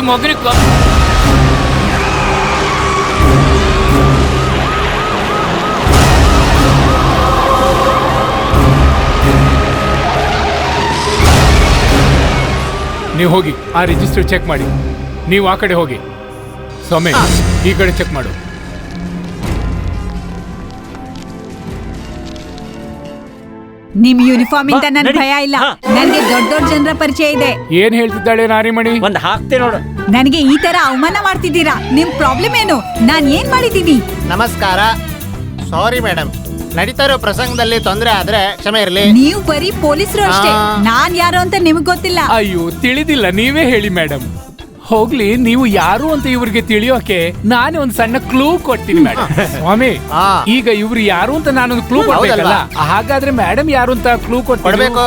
ಬಡ್ಡಿ ಮಗನಿಗೆ ಕ- ನೀವು ಹೋಗಿ ಆ ರಿಜಿಸ್ಟರ್ ಚೆಕ್ ಮಾಡಿ. ನೀವು ಆ ಕಡೆ ಹೋಗಿ. ಸೊಮ್ಮೆ ಈ ಕಡೆ ಚೆಕ್ ಮಾಡು. ನಿಮ್ ಯೂನಿಫಾರ್ಮ್ ಇಂದ ನನ್ ಭಯ ಇಲ್ಲ. ನನಗೆ ದೊಡ್ಡ ದೊಡ್ಡ ಜನರ ಪರಿಚಯ ಇದೆ. ಏನ್ ಹೇಳ್ತಿದ್ದಾಳೆ ನಾರಿಮಣಿ ಒಂದ್ ಹಾಕ್ತೆ ನೋಡು. ನನಗೆ ಈ ತರ ಅವಮಾನ ಮಾಡ್ತಿದ್ದೀರಾ? ನಿಮ್ ಪ್ರಾಬ್ಲಮ್ ಏನು? ನಾನ್ ಏನ್ ಮಾಡಿದ್ದೀನಿ? ನಮಸ್ಕಾರ. ಸಾರಿ ಮೇಡಮ್ ನಡೀತಾ ಇರೋ ಪ್ರಸಂಗದಲ್ಲಿ ತೊಂದರೆ ಆದ್ರೆ ಕ್ಷಮೆ ಇರಲಿ. ನೀವು ಬರೀ ಪೊಲೀಸರು ಅಷ್ಟೇ. ನಾನ್ ಯಾರು ಅಂತ ನಿಮಗ್ ಗೊತ್ತಿಲ್ಲ. ಅಯ್ಯೋ ತಿಳಿದಿಲ್ಲ. ನೀವೇ ಹೇಳಿ ಮೇಡಮ್ ಹೋಗ್ಲಿ ನೀವು ಯಾರು ಅಂತ ಇವ್ರಿಗೆ ತಿಳಿಯೋಕೆ ನಾನೇ ಒಂದು ಸಣ್ಣ ಕ್ಲೂ ಕೊಡ್ತೀನಿ ಮೇಡಮ್ ಸ್ವಾಮಿ ಆ. ಈಗ ಇವ್ರು ಯಾರು ಅಂತ ನಾನೊಂದು ಕ್ಲೂ ಕೊಡ್ಬೇಕಲ್ಲ? ಹೌದಲ್ವಾ? ಹಾಗಾದ್ರೆ ಮೇಡಮ್ ಯಾರು ಅಂತ ಕ್ಲೂ ಕೊಡ್ಬೇಕು. ಕೊಡ್ಬೇಕು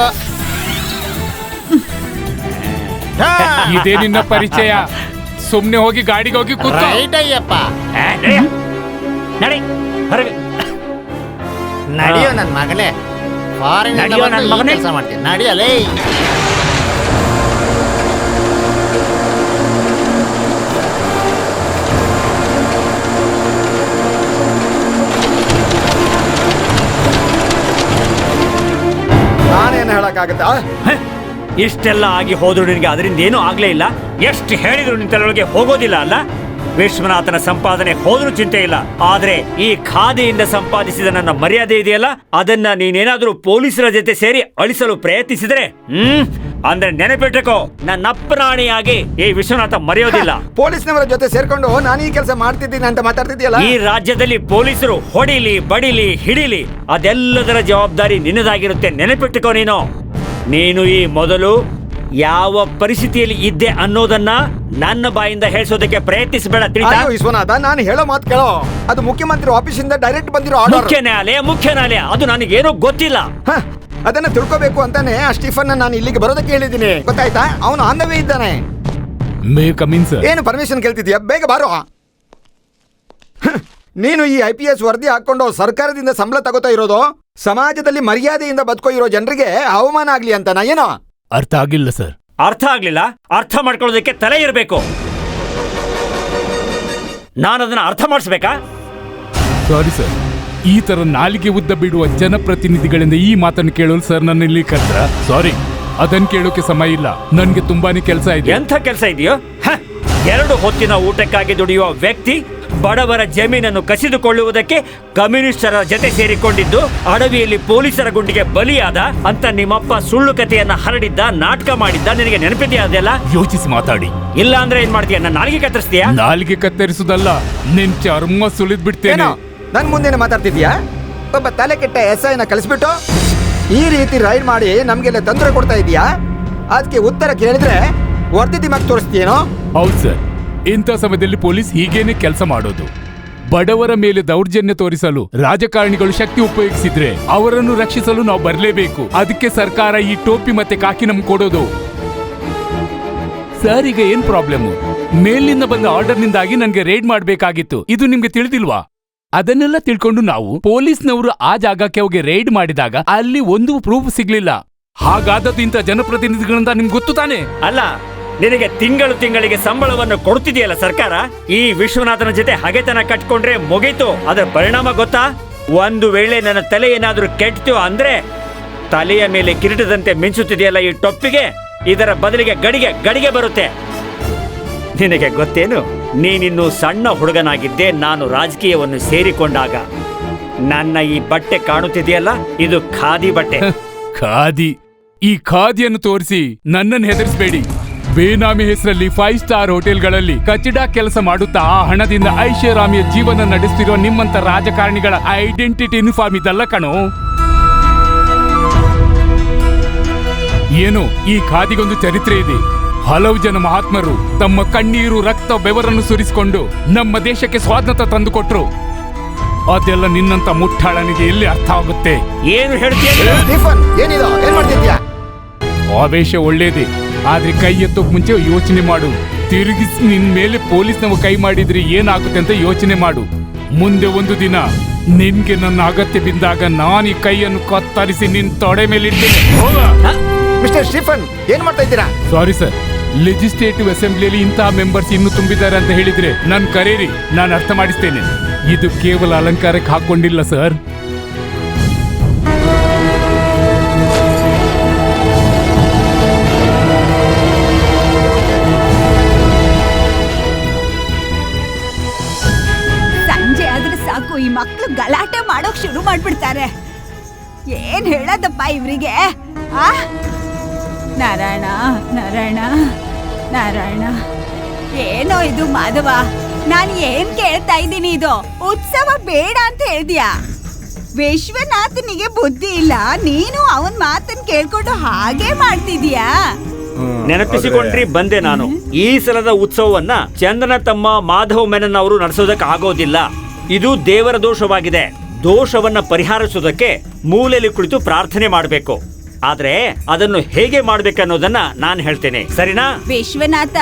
ಇದೇ ನಿನ್ನ ಪರಿಚಯ. ಸುಮ್ನೆ ಹೋಗಿ ಗಾಡಿಗೆ ಹೋಗಿ ಕೂತು ರೈಟ್ ಅಯ್ಯಪ್ಪ. ಏ, ನಡಿ. ನಡಿ. ಹೊರಗೆ. ನಡಿಯೋ ನನ್ನ ಮಗನೇ. ಫಾರಿನ್ ನಡಿಯೋ ನನ್ ಮಗನೇ. ಕೆಲಸ ಮಾಡ್ತೀನಿ. ನಡಿಯಲೇ. ನಾನೇನು ಇಷ್ಟೆಲ್ಲ ಆಗಿ ಹೋದ್ರು ನಿನಗೆ ಅದರಿಂದ ಏನೂ ಆಗ್ಲೇ ಇಲ್ಲ. ಎಷ್ಟು ಹೇಳಿದ್ರು ನಿನ್ನ ತಲೆಯೊಳಗೆ ಹೋಗೋದಿಲ್ಲ ಅಲ್ಲ? ವಿಶ್ವನಾಥನ ಸಂಪಾದನೆ ಹೋದ್ರೂ ಚಿಂತೆ ಇಲ್ಲ. ಆದ್ರೆ ಈ ಖಾದಿಯಿಂದ ಸಂಪಾದಿಸಿದ ನನ್ನ ಮರ್ಯಾದೆ ಇದೆಯಲ್ಲ? ಅದನ್ನ ನೀನೇನಾದ್ರೂ ಪೊಲೀಸರ ಜೊತೆ ಸೇರಿ ಅಳಿಸಲು ಪ್ರಯತ್ನಿಸಿದ್ರೆ ಹ್ಮ್? ಅಂದ್ರೆ ನೆನಪಿಟ್ಟಕೋ ನನ್ನ ಅಪ್ಪರಾಣಿಯಾಗಿ ಈ ವಿಶ್ವನಾಥ ಮರೆಯೋದಿಲ್ಲ. ಪೊಲೀಸ್ನವರ ಜೊತೆ ಸೇರ್ಕೊಂಡು ನಾನು ಈ ಕೆಲಸ ಮಾಡ್ತಿದ್ದೀನಿ ಅಂತ ಮಾತಾಡ್ತಿದ್ಯಲ್ಲ ಈ ರಾಜ್ಯದಲ್ಲಿ ಪೊಲೀಸರು ಹೊಡಿಲಿ ಬಡಿಲಿ ಹಿಡಿಲಿ ಅದೆಲ್ಲದರ ಜವಾಬ್ದಾರಿ ನಿನ್ನದಾಗಿರುತ್ತೆ. ನೆನಪಿಟ್ಟುಕೋ ನೀನು. ನೀನು ಈ ಮೊದಲು ಯಾವ ಪರಿಸ್ಥಿತಿಯಲ್ಲಿ ಇದ್ದೆ ಅನ್ನೋದನ್ನ ನನ್ನ ಬಾಯಿಂದ ಹೇಳಿಸೋದಕ್ಕೆ ಪ್ರಯತ್ನಿಸಬೇಡ ತಿಳಿತಾ? ಅಯ್ಯೋ ವಿಶ್ವನಾಥ ನಾನು ಹೇಳೋ ಮಾತು ಕೇಳೋ. ಅದು ಮುಖ್ಯಮಂತ್ರಿ ಆಫೀಸಿಂದ ಡೈರೆಕ್ಟ್ ಬಂದಿರೋ ಆರ್ಡರ್ ಮುಖ್ಯ ನ್ಯಾಯಾಲಯ ಮುಖ್ಯ ನ್ಯಾಯಾಲಯ. ಅದು ನನಗೇನು ಗೊತ್ತಿಲ್ಲ. ಅದನ್ನ ತಿಳ್ಕೋಬೇಕು ಅಂತಾನೆ ಆ ಸ್ಟೀಫನ್ ನಾನು ಇಲ್ಲಿಗೆ ಬರೋದಕ್ಕೆ ಹೇಳಿದ್ದೀನಿ. ಗೊತ್ತಾಯ್ತಾ? ಅವನು ಆನ್ ದ ವೇ ಇದ್ದಾನೆ ಮೇ ಕಮಿನ್ ಸರ್ ಏನು ಪರ್ಮಿಷನ್ ಕೇಳ್ತಿದ್ಯಾ ಬೇಗ ಬಾರೋ. ನೀನು ಈ ಐ ಪಿ ಎಸ್ ವರದಿ ಹಾಕೊಂಡು ಸರ್ಕಾರದಿಂದ ಸಂಬಳ ತಗೋತಾ ಇರೋದು? ಸಮಾಜದಲ್ಲಿ ಮರ್ಯಾದೆಯಿಂದ ಬದುಕೋ ಇರೋ ಜನರಿಗೆ ಅವಮಾನ ಆಗ್ಲಿ ಅಂತನಾ ಏನೋ? ಅರ್ಥ ಆಗಿಲ್ಲ ಸರ್. ಅರ್ಥ ಆಗ್ಲಿಲ್ಲ? ಅರ್ಥ ಮಾಡ್ಕೊಳ್ಳೋದಕ್ಕೆ ತಲೆ ಇರಬೇಕು. ನಾನು ಅದನ್ನ ಅರ್ಥ ಮಾಡಿಸ್ಬೇಕಾ? ಸಾರಿ ಸರ್ ಈ ತರ ನಾಲಿಗೆ ಉದ್ದ ಬಿಡುವ ಜನಪ್ರತಿನಿಧಿಗಳಿಂದ ಈ ಮಾತನ್ನು ಕೇಳಲು ಸರ್ ನನ್ನ ಇಲ್ಲಿ ಕರ್ದ್ರ? ಸಾರಿ ಅದನ್ನ ಕೇಳೋಕೆ ಸಮಯ ಇಲ್ಲ. ನನ್ಗೆ ತುಂಬಾನೇ ಕೆಲಸ ಇದೆ. ಎಂಥ ಕೆಲಸ ಇದೆಯೋ? ಹ, ಎರಡು ಹೊತ್ತಿನ ಊಟಕ್ಕಾಗಿ ದುಡಿಯುವ ವ್ಯಕ್ತಿ ಬಡವರ ಜಮೀನನ್ನು ಕಸಿದುಕೊಳ್ಳುವುದಕ್ಕೆ ಕಮ್ಯುನಿಸ್ಟರ ಜೊತೆ ಸೇರಿಕೊಂಡಿದ್ದು ಅಡವಿಯಲ್ಲಿ ಪೊಲೀಸರ ಗುಂಡಿಗೆ ಬಲಿಯಾದ ಅಂತ ನಿಮ್ಮಪ್ಪ ಸುಳ್ಳು ಕಥೆಯನ್ನ ಹರಡಿದ್ದ ನಾಟಕ ಮಾಡಿದ್ದ ನಿನಗೆ ನೆನಪಿದೆಯಾ ಅದೆಲ್ಲ? ಯೋಚಿಸಿ ಮಾತಾಡಿ. ಇಲ್ಲ ಅಂದ್ರೆ ಏನ್ ಮಾಡ್ತೀಯ? ನನ್ನ ನಾಲಿಗೆ ಕತ್ತರಿಸ್ತೀಯಾ? ನಾಲ್ಗೆ ಕತ್ತರಿಸುದಲ್ಲ ನಿನ್ ಚರ್ಮ ಸುಲಿದ್ ಬಿಡ್ತೇನೆ ಏನೋ ನನ್ ಮುಂದೇನೆ ಮಾತಾಡ್ತಿದ್ಯಾ ಒಬ್ಬ ತಲೆ ಕೆಟ್ಟ ಎಸ್ ಐನ ಕಳಿಸ್ಬಿಟ್ಟು ಈ ರೀತಿ ರೈಡ್ ಮಾಡಿ ನಮ್ಗೆಲ್ಲ ತೊಂದರೆ ಕೊಡ್ತಾ ಇದೀಯಾ? ಅದಕ್ಕೆ ಉತ್ತರ ಕೇಳಿದ್ರೆ ವರ್ತಿ ದಿಮಾಗ್ ತೋರಿಸ್ತೀಯೇನೋ? ಹೌದು ಸರ್. ಇಂಥ ಸಮಯದಲ್ಲಿ ಪೊಲೀಸ್ ಹೀಗೇನೆ ಕೆಲಸ ಮಾಡೋದು. ಬಡವರ ಮೇಲೆ ದೌರ್ಜನ್ಯ ತೋರಿಸಲು ರಾಜಕಾರಣಿಗಳು ಶಕ್ತಿ ಉಪಯೋಗಿಸಿದ್ರೆ ಅವರನ್ನು ರಕ್ಷಿಸಲು ನಾವು ಬರಲೇಬೇಕು. ಅದಕ್ಕೆ ಸರ್ಕಾರ ಈ ಟೋಪಿ ಮತ್ತೆ ಕಾಕಿ ನಮ್ಗೆ ಕೊಡೋದು. ಸರ್, ಈಗ ಏನ್ ಪ್ರಾಬ್ಲಮ್? ಮೇಲಿಂದ ಬಂದ ಆರ್ಡರ್ನಿಂದಾಗಿ ನನಗೆ ರೇಡ್ ಮಾಡಬೇಕಾಗಿತ್ತು. ಇದು ನಿಮ್ಗೆ ತಿಳಿದಿಲ್ವಾ? ಅದನ್ನೆಲ್ಲ ತಿಳ್ಕೊಂಡು ನಾವು ಪೊಲೀಸ್ನವರು ಆ ಜಾಗಕ್ಕೆ ಹೋಗಿ ರೈಡ್ ಮಾಡಿದಾಗ ಅಲ್ಲಿ ಒಂದು ಪ್ರೂಫ್ ಸಿಗ್ಲಿಲ್ಲ. ಹಾಗಾದದ್ದು ಇಂಥ ಜನಪ್ರತಿನಿಧಿಗಳಿಂದ ನಿಮ್ಗೆ ಗೊತ್ತು ತಾನೆ? ಅಲ್ಲ ನಿನಗೆ ತಿಂಗಳು ತಿಂಗಳಿಗೆ ಸಂಬಳವನ್ನು ಕೊಡ್ತಿದೆಯಲ್ಲ ಸರ್ಕಾರ? ಈ ವಿಶ್ವನಾಥನ ಜೊತೆ ಹಗೆತನ ಕಟ್ಕೊಂಡ್ರೆ ಮುಗೀತು. ಅದರ ಪರಿಣಾಮ ಗೊತ್ತಾ? ಒಂದು ವೇಳೆ ನನ್ನ ತಲೆ ಏನಾದ್ರೂ ಕೆಟ್ಟು ಅಂದ್ರೆ ತಲೆಯ ಮೇಲೆ ಕಿರೀಟದಂತೆ ಮಿಂಚುತ್ತಿದೆಯಲ್ಲ ಈ ಟೊಪ್ಪಿಗೆ? ಇದರ ಬದಲಿಗೆ ಗಡಿಗೆ ಗಡಿಗೆ ಬರುತ್ತೆ. ನಿನಗೆ ಗೊತ್ತೇನು? ನೀನಿನ್ನು ಸಣ್ಣ ಹುಡುಗನಾಗಿದ್ದೆ ನಾನು ರಾಜಕೀಯವನ್ನು ಸೇರಿಕೊಂಡಾಗ. ನನ್ನ ಈ ಬಟ್ಟೆ ಕಾಣುತ್ತಿದೆಯಲ್ಲ? ಇದು ಖಾದಿ ಬಟ್ಟೆ. ಖಾದಿ. ಈ ಖಾದಿಯನ್ನು ತೋರಿಸಿ ನನ್ನನ್ನು ಹೆದರಿಸಬೇಡಿ. ಬೇನಾಮಿ ಹೆಸರಲ್ಲಿ ಫೈವ್ ಸ್ಟಾರ್ ಹೋಟೆಲ್ಗಳಲ್ಲಿ ಕಚಡ ಕೆಲಸ ಮಾಡುತ್ತಾ ಆ ಹಣದಿಂದ ಐಷಾರಾಮಿಯ ಜೀವನ ನಡೆಸುತ್ತಿರುವ ನಿಮ್ಮಂತ ರಾಜಕಾರಣಿಗಳ ಐಡೆಂಟಿಟಿ ಯೂನಿಫಾರ್ಮ್ ಇದಲ್ಲ ಕಣೋ. ಏನು ಈ ಖಾದಿಗೊಂದು ಚರಿತ್ರೆ ಇದೆ. ಹಲವು ಜನ ಮಹಾತ್ಮರು ತಮ್ಮ ಕಣ್ಣೀರು ರಕ್ತ ಬೆವರನ್ನು ಸುರಿಸಿಕೊಂಡು ನಮ್ಮ ದೇಶಕ್ಕೆ ಸ್ವಾತಂತ್ರ್ಯ ತಂದುಕೊಟ್ರು. ಅದೆಲ್ಲ ನಿನ್ನಂತ ಮುಟ್ಟಾಳನಿಗೆ ಎಲ್ಲಿ ಅರ್ಥ ಆಗುತ್ತೆ? ಏನು ಆವೇಶ ಒಳ್ಳೇದೇ ಆದ್ರೆ ಕೈ ಎತ್ತೋಕ್ ಮುಂಚೆ ಯೋಚನೆ ಮಾಡು. ತಿರುಗಿಸಿ ನಿನ್ ಮೇಲೆ ಪೊಲೀಸ್ನವ ಕೈ ಮಾಡಿದ್ರೆ ಏನಾಗುತ್ತೆ ಅಂತ ಯೋಚನೆ ಮಾಡು. ಮುಂದೆ ಒಂದು ದಿನ ನಿನ್ಗೆ ನನ್ನ ಅಗತ್ಯ ಬಿದ್ದಾಗ ನಾನು ಈ ಕೈಯನ್ನು ಕತ್ತರಿಸಿ ನಿನ್ ತೊಡೆ ಮೇಲೆ ಮಿಸ್ಟರ್ ಸ್ಟೀಫನ್ ಏನ್ ಮಾಡ್ತಾ ಇದ್ದೀರಾ? ಸಾರಿ ಸರ್ ಲೆಜಿಸ್ಲೇಟಿವ್ ಅಸೆಂಬ್ಲಿಯಲ್ಲಿ ಇಂತಹ ಮೆಂಬರ್ಸ್ ಇನ್ನು ತುಂಬಿದ್ದಾರೆ ಅಂತ ಹೇಳಿದ್ರೆ ನಾನು ಕರೀರಿ ನಾನು ಅರ್ಥ ಮಾಡಿಸ್ತೇನೆ. ಇದು ಕೇವಲ ಅಲಂಕಾರಕ್ಕೆ ಹಾಕೊಂಡಿಲ್ಲ ಸರ್. ಮಾಡ್ಬಿಡ್ತಾರೆ ಏನ್ ಹೇಳದಪ್ಪ ಇವರಿಗೆ? ಆ? ನಾರಾಯಣ ನಾರಾಯಣ ನಾರಾಯಣ. ಏನೋ ಇದು ಮಾಧವ? ನಾನು ಏನ್ ಕೇಳ್ತಾ ಇದ್ದೀನಿ ಇದು? ಉತ್ಸವ ಬೇಡ ಅಂತ ಹೇಳ್ದ್ಯಾ? ವಿಶ್ವನಾಥನಿಗೆ ಬುದ್ಧಿ ಇಲ್ಲ. ನೀನು ಅವನ್ ಮಾತನ್ ಕೇಳ್ಕೊಂಡು ಹಾಗೆ ಮಾಡ್ತಿದ್ಯಾ ನೆನಪಿಸಿಕೊಂಡ್ರಿ ಬಂದೆ ನಾನು. ಈ ಸಲದ ಉತ್ಸವವನ್ನ ಚಂದನ ತಮ್ಮ ಮಾಧವ ಮೆನನ್ ಅವರು ನಡೆಸೋದಕ್ಕೆ ಆಗೋದಿಲ್ಲ ಇದು ದೇವರ ದೋಷವಾಗಿದೆ. ದೋಷವನ್ನ ಪರಿಹರಿಸೋದಕ್ಕೆ ಮೂಲೆಯಲ್ಲಿ ಕುಳಿತು ಪ್ರಾರ್ಥನೆ ಮಾಡಬೇಕು. ಆದ್ರೆ ಅದನ್ನು ಹೇಗೆ ಮಾಡ್ಬೇಕನ್ನೋದನ್ನ ನಾನು ಹೇಳ್ತೇನೆ. ಸರಿನಾ? ವಿಶ್ವನಾಥ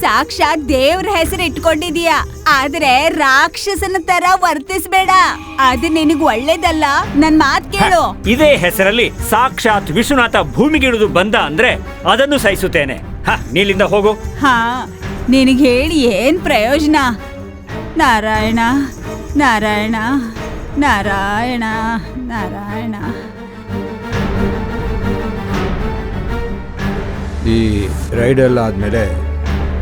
ಸಾಕ್ಷಾತ್ ದೇವ್ರ ಹೆಸರು ಇಟ್ಕೊಂಡಿದೀಯ. ಆದ್ರೆ ರಾಕ್ಷಸನ ತರ ವರ್ತಿಸ್ಬೇಡ. ಅದು ನಿನಗ್ ಒಳ್ಳೇದಲ್ಲ? ನನ್ ಮಾತ್ ಕೇಳು. ಇದೇ ಹೆಸರಲ್ಲಿ ಸಾಕ್ಷಾತ್ ವಿಶ್ವನಾಥ ಭೂಮಿಗಿಳಿದು ಬಂದ ಅಂದ್ರೆ ಅದನ್ನು ಸಹಿಸುತ್ತೇನೆ. ಹ ನೀಲಿಂದ ಹೋಗು. ಹಾ ನಿನಗೆ ಹೇಳಿ ಏನ್ ಪ್ರಯೋಜನ? ನಾರಾಯಣ ನಾರಾಯಣ. ನಾರಾಯಣ ನಾರಾಯಣ. ಈ ರೈಡ್ ಎಲ್ಲ ಆದಮೇಲೆ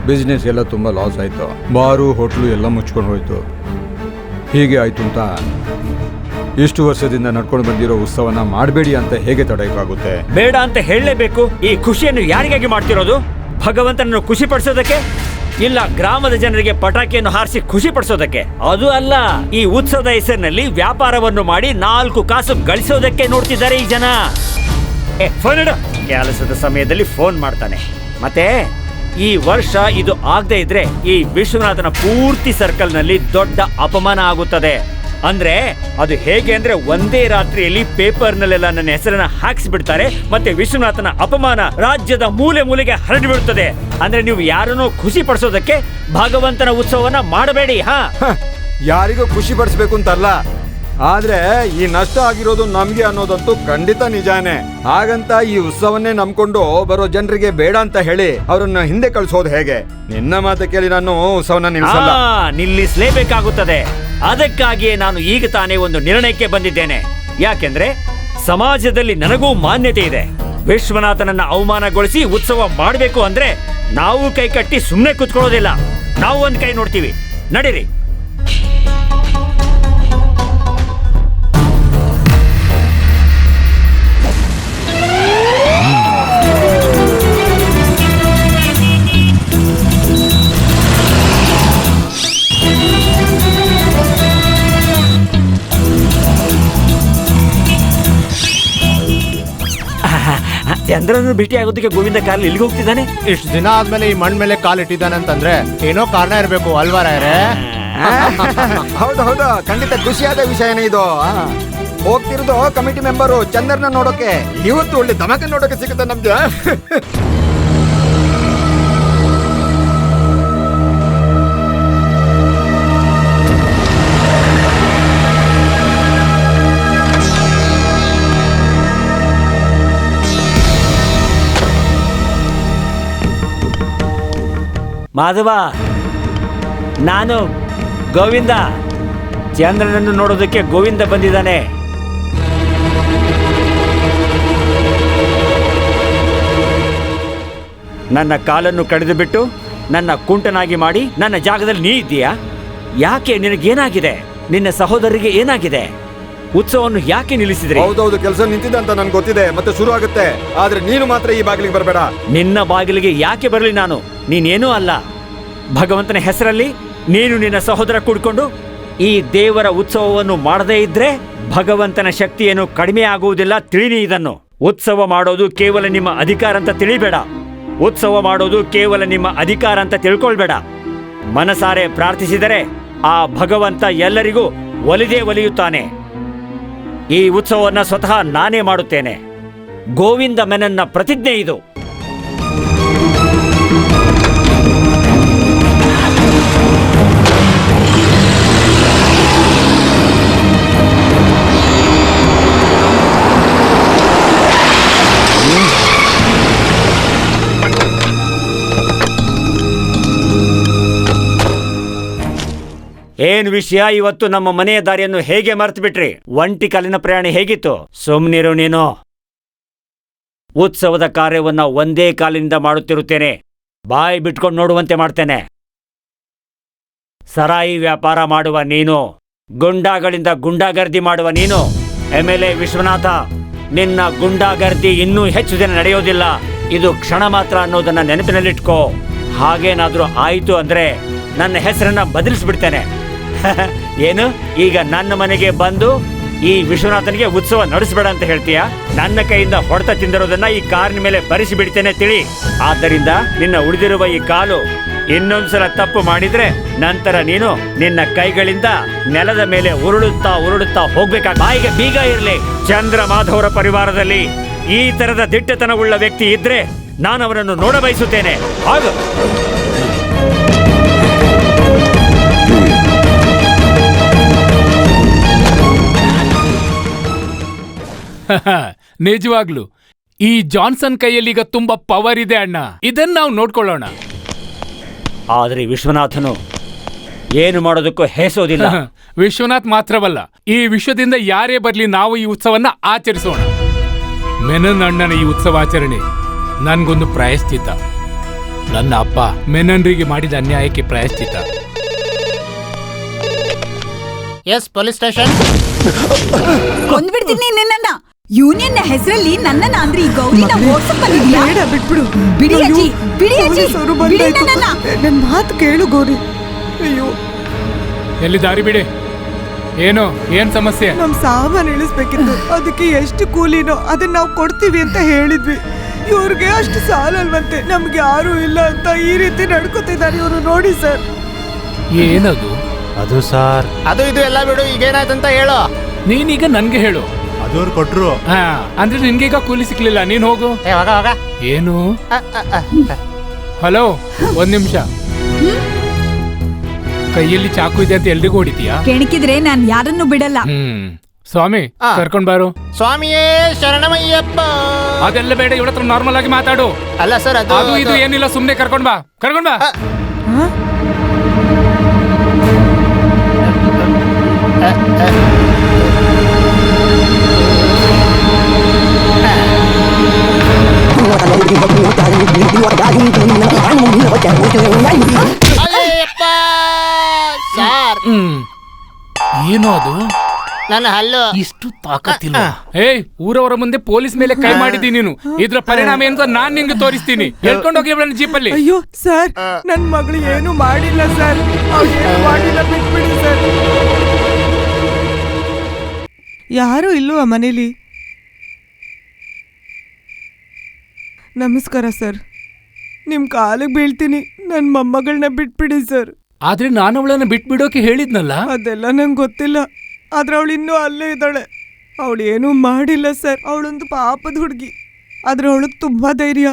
ಬಿಸ್ನೆಸ್ ಎಲ್ಲ ತುಂಬ ಲಾಸ್ ಆಯಿತು. ಬಾರು ಹೋಟ್ಲು ಎಲ್ಲ ಮುಚ್ಕೊಂಡು ಹೋಯಿತು. ಹೀಗೆ ಆಯಿತು ಅಂತ ಇಷ್ಟು ವರ್ಷದಿಂದ ನಡ್ಕೊಂಡು ಬಂದಿರೋ ಉತ್ಸವನ ಮಾಡಬೇಡಿ ಅಂತ ಹೇಗೆ ತಡೆಯೋಕ್ಕಾಗುತ್ತೆ ಬೇಡ ಅಂತ ಹೇಳಲೇಬೇಕು. ಈ ಖುಷಿಯನ್ನು ಯಾರಿಗಾಗಿ ಮಾಡ್ತಿರೋದು? ಭಗವಂತನನ್ನು ಖುಷಿ ಪಡಿಸೋದಕ್ಕೆ ಇಲ್ಲ, ಗ್ರಾಮದ ಜನರಿಗೆ ಪಟಾಕಿಯನ್ನು ಹಾರಿಸಿ ಖುಷಿ ಪಡಿಸೋದಕ್ಕೆ. ಅದು ಅಲ್ಲ, ಈ ಉತ್ಸವದ ಹೆಸರಿನಲ್ಲಿ ವ್ಯಾಪಾರವನ್ನು ಮಾಡಿ ನಾಲ್ಕು ಕಾಸು ಗಳಿಸೋದಕ್ಕೆ ನೋಡ್ತಿದ್ದಾರೆ ಈ ಜನ. ಏ ಕೆಲಸದ ಸಮಯದಲ್ಲಿ ಫೋನ್ ಮಾಡ್ತಾನೆ. ಮತ್ತೆ, ಈ ವರ್ಷ ಇದು ಆಗದೆ ಇದ್ರೆ ಈ ವಿಶ್ವನಾಥನ ಪೂರ್ತಿ ಸರ್ಕಲ್ನಲ್ಲಿ ದೊಡ್ಡ ಅಪಮಾನ ಆಗುತ್ತದೆ. ಅಂದ್ರೆ ಅದು ಹೇಗೆ ಅಂದ್ರೆ ಒಂದೇ ರಾತ್ರಿಯಲ್ಲಿ ಪೇಪರ್ ನಲ್ಲೆಲ್ಲ ನನ್ನ ಹೆಸರನ್ನ ಹಾಕಿಸ್ಬಿಡ್ತಾರೆ ಮತ್ತೆ ವಿಶ್ವನಾಥನ ಅಪಮಾನ ರಾಜ್ಯದ ಮೂಲೆ ಮೂಲೆಗೆ ಹರಡಿಬಿಡುತ್ತದೆ. ಅಂದ್ರೆ ನೀವು ಯಾರನ್ನೂ ಖುಷಿ ಪಡಿಸೋದಕ್ಕೆ ಭಗವಂತನ ಉತ್ಸವವನ್ನ ಮಾಡಬೇಡಿ ಹ, ಯಾರಿಗೂ ಖುಷಿ ಪಡಿಸ್ಬೇಕು ಅಂತಲ್ಲ. ಆದ್ರೆ ಈ ನಷ್ಟ ಆಗಿರೋದು ನಮ್ಗೆ ಅನ್ನೋದಂತೂ ಖಂಡಿತ ನಿಜಾನೇ. ಹಾಗಂತ ಈ ಉತ್ಸವನ್ನೇ ನಂಬ್ಕೊಂಡು ಬರೋ ಜನರಿಗೆ ಬೇಡ ಅಂತ ಹೇಳಿ ಅವರನ್ನ ಹಿಂದೆ ಕಳ್ಸೋದು ಹೇಗೆ? ನಿನ್ನ ಮಾತು ಕೇಳಿ ನಾನು ಉತ್ಸವನ ನಿಲ್ಲಿಸಲ್ಲ. ನಿಲ್ಲಿಸ್ಲೇಬೇಕಾಗುತ್ತದೆ. ಅದಕ್ಕಾಗಿಯೇ ನಾನು ಈಗ ತಾನೇ ಒಂದು ನಿರ್ಣಯಕ್ಕೆ ಬಂದಿದ್ದೇನೆ. ಯಾಕೆಂದ್ರೆ ಸಮಾಜದಲ್ಲಿ ನನಗೂ ಮಾನ್ಯತೆ ಇದೆ. ವಿಶ್ವನಾಥನನ್ನ ಅವಮಾನಗೊಳಿಸಿ ಉತ್ಸವ ಮಾಡಬೇಕು ಅಂದ್ರೆ ನಾವು ಕೈ ಕಟ್ಟಿ ಸುಮ್ಮನೆ ಕುತ್ಕೊಳ್ಳೋದಿಲ್ಲ. ನಾವು ಒಂದ್ ಕೈ ನೋಡ್ತೀವಿ. ನಡೀರಿ. ಚಂದ್ರನ ಭೇಟಿ ಆಗೋದಕ್ಕೆ ಗೋವಿಂದ ಕಾಲ್ ಇಲ್ಲಿಗೆ ಹೋಗ್ತಿದ್ದಾನೆ? ಇಷ್ಟು ದಿನ ಆದ್ಮೇಲೆ ಈ ಮಣ್ಣ ಮೇಲೆ ಕಾಲಿಟ್ಟಿದ್ದಾನೆ ಅಂತಂದ್ರೆ ಏನೋ ಕಾರಣ ಇರಬೇಕು ಅಲ್ವಾ ರಾಯರೇ ಹೌದು ಹೌದು. ಖಂಡಿತ ಖುಷಿಯಾದ ವಿಷಯನೇ ಇದು. ಆ. ಹೋಗ್ತಿರೋದು ಕಮಿಟಿ ಮೆಂಬರು ಚಂದ್ರನ ನೋಡೋಕೆ. ಇವತ್ತು ಒಳ್ಳೆ ಧಮಕ ನೋಡೋಕೆ ಸಿಗುತ್ತೆ ನಮ್ಗೆ. ಮಾಧವ ನಾನು ಗೋವಿಂದ. ಚಂದ್ರನನ್ನು ನೋಡೋದಕ್ಕೆ ಗೋವಿಂದ ಬಂದಿದ್ದಾನೆ. ನನ್ನ ಕಾಲನ್ನು ಕಡಿದು ಬಿಟ್ಟು ನನ್ನ ಕುಂಟನಾಗಿ ಮಾಡಿ ನನ್ನ ಜಾಗದಲ್ಲಿ ನೀ ಇದ್ದೀಯಾ? ಯಾಕೆ ನಿನಗೇನಾಗಿದೆ? ನಿನ್ನ ಸಹೋದರಿಗೆ ಏನಾಗಿದೆ? ಉತ್ಸವವನ್ನು ಯಾಕೆ ನಿಲ್ಲಿಸಿದ್ರೆ? ಹೌದೌದು ಕೆಲಸ ನಿಂತಿದೆ ಅಂತ ನನ್ಗೆ ಗೊತ್ತಿದೆ ಮತ್ತೆ ಶುರು ಆಗುತ್ತೆ ಆದ್ರೆ ನೀನು ಮಾತ್ರ ಈ ಬಾಗಿಲಿಗೆ ಬರಬೇಡ. ನಿನ್ನ ಬಾಗಿಲಿಗೆ ಯಾಕೆ ಬರಲಿ ನಾನು? ನೀನೇನೂ ಅಲ್ಲ. ಭಗವಂತನ ಹೆಸರಲ್ಲಿ ನೀನು ನಿನ್ನ ಸಹೋದರ ಕೂಡಿಕೊಂಡು ಈ ದೇವರ ಉತ್ಸವವನ್ನು ಮಾಡದೇ ಇದ್ರೆ ಭಗವಂತನ ಶಕ್ತಿಯನ್ನು ಕಡಿಮೆ ಆಗುವುದಿಲ್ಲ. ತಿಳಿನಿ ಇದನ್ನು. ಉತ್ಸವ ಮಾಡೋದು ಕೇವಲ ನಿಮ್ಮ ಅಧಿಕಾರ ಅಂತ ತಿಳಿಬೇಡ. ಉತ್ಸವ ಮಾಡೋದು ಕೇವಲ ನಿಮ್ಮ ಅಧಿಕಾರ ಅಂತ ತಿಳ್ಕೊಳ್ಬೇಡ. ಮನಸಾರೆ ಪ್ರಾರ್ಥಿಸಿದರೆ ಆ ಭಗವಂತ ಎಲ್ಲರಿಗೂ ಒಲಿದೇ ಒಲಿಯುತ್ತಾನೆ. ಈ ಉತ್ಸವವನ್ನು ಸ್ವತಃ ನಾನೇ ಮಾಡುತ್ತೇನೆ. ಗೋವಿಂದ ಮೆನನ್ನ ಪ್ರತಿಜ್ಞೆ ಇದು. ಏನ್ ವಿಷಯ? ಇವತ್ತು ನಮ್ಮ ಮನೆಯ ದಾರಿಯನ್ನು ಹೇಗೆ ಮರೆತು ಬಿಟ್ರಿ? ಒಂಟಿ ಕಾಲಿನ ಪ್ರಯಾಣ ಹೇಗಿತ್ತು? ಸುಮ್ನಿರು ನೀನು. ಉತ್ಸವದ ಕಾರ್ಯವನ್ನ ಒಂದೇ ಕಾಲಿನಿಂದ ಮಾಡುತ್ತಿರುತ್ತೇನೆ. ಬಾಯಿ ಬಿಟ್ಕೊಂಡು ನೋಡುವಂತೆ ಮಾಡ್ತೇನೆ. ಸರಾಯಿ ವ್ಯಾಪಾರ ಮಾಡುವ ನೀನು. ಗುಂಡಾಗಳಿಂದ ಗುಂಡಾಗರ್ದಿ ಮಾಡುವ ನೀನು. ಎಂ ಎಲ್ ಎ ವಿಶ್ವನಾಥ, ನಿನ್ನ ಗುಂಡಾಗರ್ದಿ ಇನ್ನೂ ಹೆಚ್ಚು ದಿನ ನಡೆಯೋದಿಲ್ಲ. ಇದು ಕ್ಷಣ ಮಾತ್ರ ಅನ್ನೋದನ್ನ ನೆನಪಿನಲ್ಲಿಟ್ಕೋ. ಹಾಗೇನಾದ್ರೂ ಆಯಿತು ಅಂದ್ರೆ ನನ್ನ ಹೆಸರನ್ನ ಬದಲಿಸ್ಬಿಡ್ತೇನೆ. ಏನು? ಈಗ ನನ್ನ ಮನೆಗೆ ಬಂದು ಈ ವಿಶ್ವನಾಥನಿಗೆ ಉತ್ಸವ ನಡೆಸಬೇಡ ಅಂತ ಹೇಳ್ತೀಯಾ? ನನ್ನ ಕೈಯಿಂದ ಹೊಡೆತ ತಿಂದಿರೋದನ್ನ ಈ ಕಾರಿನ ಮೇಲೆ ಬರಿಸಿ ಬಿಡ್ತೇನೆ ತಿಳಿ. ಆದ್ದರಿಂದ ನಿನ್ನ ಉಳಿದಿರುವ ಈ ಕಾಲು ಇನ್ನೊಂದ್ಸಲ ತಪ್ಪು ಮಾಡಿದ್ರೆ ನಂತರ ನೀನು ನಿನ್ನ ಕೈಗಳಿಂದ ನೆಲದ ಮೇಲೆ ಉರುಳುತ್ತಾ ಉರುಳುತ್ತಾ ಹೋಗ್ಬೇಕಾಗ ಬಾಯಿಗೆ ಬೀಗ ಇರಲಿ. ಚಂದ್ರ ಮಾಧವರ ಪರಿವಾರದಲ್ಲಿ ಈ ತರದ ದಿಟ್ಟತನವುಳ್ಳ ವ್ಯಕ್ತಿ ಇದ್ರೆ ನಾನು ಅವರನ್ನು ನೋಡ ಬಯಸುತ್ತೇನೆ ಹಾಗು ನಿಜವಾಗ್ಲು. ಈ ಜಾನ್ಸನ್ ಕೈಯಲ್ಲಿ ಈಗ ತುಂಬಾ ಪವರ್ ಇದೆ ಅಣ್ಣ. ಇದನ್ನ ನಾವು ನೋಡ್ಕೊಳ್ಳೋಣ. ಆದ್ರೆ ವಿಶ್ವನಾಥನು ಏನು ಮಾಡೋದಕ್ಕೂ ಹೇಸೋದಿಲ್ಲ. ವಿಶ್ವನಾಥ್ ಮಾತ್ರವಲ್ಲ ಈ ವಿಶ್ವದಿಂದ ಯಾರೇ ಬರಲಿ ನಾವು ಈ ಉತ್ಸವನ್ನ ಆಚರಿಸೋಣ. ಮೆನನ್ ಅಣ್ಣನ ಈ ಉತ್ಸವಾಚರಣೆ ನನಗೊಂದು ಪ್ರಾಯಶ್ಚಿತ ನನ್ನ ಅಪ್ಪ ಮೆನನ್ರಿಗೆ ಮಾಡಿದ ಅನ್ಯಾಯಕ್ಕೆ ಪ್ರಾಯಶ್ಚಿತ ಎಸ್ ಪೊಲೀಸ್ ಸ್ಟೇಷನ್ ಕೊಂದ್ಬಿಡ್ತೀನಿ ನಿನ್ನನ್ನ ಯೂನಿಯನ್ನ ಹೆಸರಲ್ಲಿ ನನ್ನನ್ನ ಅಂದ್ರೆ ಈ ಗೌರಿನ ಓಡ್ಸಕ್ ಬಂದಿದ್ಯಾ? ಬೇಡ ಬಿಟ್ಬಿಡು. ಬಿಡಿ ಅಜ್ಜಿ, ಬಿಡಿ ಅಜ್ಜಿ, ಬಿಡಿ ನನ್ನ ನನ್ನನ್ನ. ಮಾತು ಕೇಳು ಗೌರಿ. ಅಯ್ಯೋ. ಎಲ್ಲಿ ದಾರಿ ಬಿಡಿ. ಏನು ಏನ್ ಸಮಸ್ಯೆ? ನಮ್ ಸಾಮಾನು ಇಳಿಸ್ಬೇಕಿತ್ತು. ಅದಕ್ಕೆ ಎಷ್ಟು ಕೂಲಿನೋ ಅದನ್ನ ನಾವು ಕೊಡ್ತೀವಿ ಅಂತ ಹೇಳಿದ್ವಿ. ಇವ್ರಿಗೆ ಅಷ್ಟು ಸಾಲಲ್ವಂತೆ. ನಮ್ಗೆ ಯಾರು ಇಲ್ಲ ಅಂತ ಈ ರೀತಿ ನಡ್ಕೋತಿದ್ದಾರೆ ಇವರು ನೋಡಿ ಸರ್. ಏನದು? ಅದು ಸಾರ್. ಅದು ಇದು ಎಲ್ಲ ಬಿಡು ಈಗ ಏನಾಯಿತು ಅಂತ ಹೇಳು. ನೀನೀಗ ನನ್ಗೆ ಹೇಳು. ಅದವ್ರು ಕೊಟ್ರು. ಹಾ ಅಂದ್ರೆ ನಿನ್ಗೀಗ ಕೂಲಿ ಸಿಕ್ಲಿಲ್ಲ. ನೀನ್ ಹೋಗು. ಏ ಹೋಗ ಹೋಗ. ಏನು. ಹಲೋ ಒಂದ್ ನಿಮಿಷ. ಕೈಯಲ್ಲಿ ಚಾಕು ಇದೆ ಅಂತ ಎಲ್ರಿಗೂ ಹೊಡಿತೀಯಾ? ಕೆಣಕಿದ್ರೆ ನಾನ್ ಯಾರನ್ನು ಬಿಡಲ್ಲ. ಹ್ಮ್. ಸ್ವಾಮಿ ಆ. ಕರ್ಕೊಂಡ್ ಬಾರು. ಸ್ವಾಮಿಯೇ ಶರಣಮಯ್ಯಪ್ಪ. ಅದೆಲ್ಲ ಬೇಡ ಇವಳ ಹತ್ರ ನಾರ್ಮಲ್ ಆಗಿ ಮಾತಾಡು. ಅಲ್ಲ ಸರ್ ಅದು ಅದು ಇದು ಏನಿಲ್ಲ ಸುಮ್ನೆ ಕರ್ಕೊಂಡ್ ಬಾ. ಕರ್ಕೊಂಡ್ ಬಾ. ಅಯ್ಯಪ್ಪ ಸರ್. ಹ್ಮ್ ಏನು ಅದು? ನನ್ನ ಹಲ್ಲು. ಇಷ್ಟು ತಾಕತ್ತಿಲ್ಲ. ಏ ಊರವರ ಮುಂದೆ ಪೊಲೀಸ್ ಮೇಲೆ ಕೈ ಮಾಡಿದ್ದೀನಿ ನೀನು. ಇದ್ರ ಪರಿಣಾಮ ಏನು ಅಂತ ನಾನ್ ನಿಂಗೆ ತೋರಿಸ್ತೀನಿ. ಹೇಳ್ಕೊಂಡು ಹೋಗಿ ಇವಳನ್ನ ಜೀಪಲ್ಲಿ. ಅಯ್ಯೋ ಸರ್ ನನ್ ಮಗಳು ಏನು ಮಾಡಿಲ್ಲ ಸರ್. ಮಾಡಿಲ್ಲ ಬಿಟ್ಬಿಡಿ ಸರ್. ಯಾರು ಇಲ್ವಾ ಮನೇಲಿ? ನಮಸ್ಕಾರ ಸರ್. ನಿಮ್ ಕಾಲಿಗೆ ಬೀಳ್ತೀನಿ. ನನ್ನ ಮೊಮ್ಮಗಳನ್ನ ಬಿಟ್ಬಿಡಿ ಸರ್. ಆದ್ರೆ ನಾನು ಅವಳನ್ನ ಬಿಟ್ಬಿಡೋಕೆ ಹೇಳಿದ್ನಲ್ಲ? ಅದೆಲ್ಲ ನಂಗೆ ಗೊತ್ತಿಲ್ಲ. ಆದ್ರೆ ಅವಳು ಇನ್ನೂ ಅಲ್ಲೇ ಇದ್ದಾಳೆ. ಅವಳು ಏನೂ ಮಾಡಿಲ್ಲ ಸರ್. ಅವಳೊಂದು ಪಾಪದ ಹುಡುಗಿ. ಆದ್ರೆ ಅವಳಿಗೆ ತುಂಬ ಧೈರ್ಯ.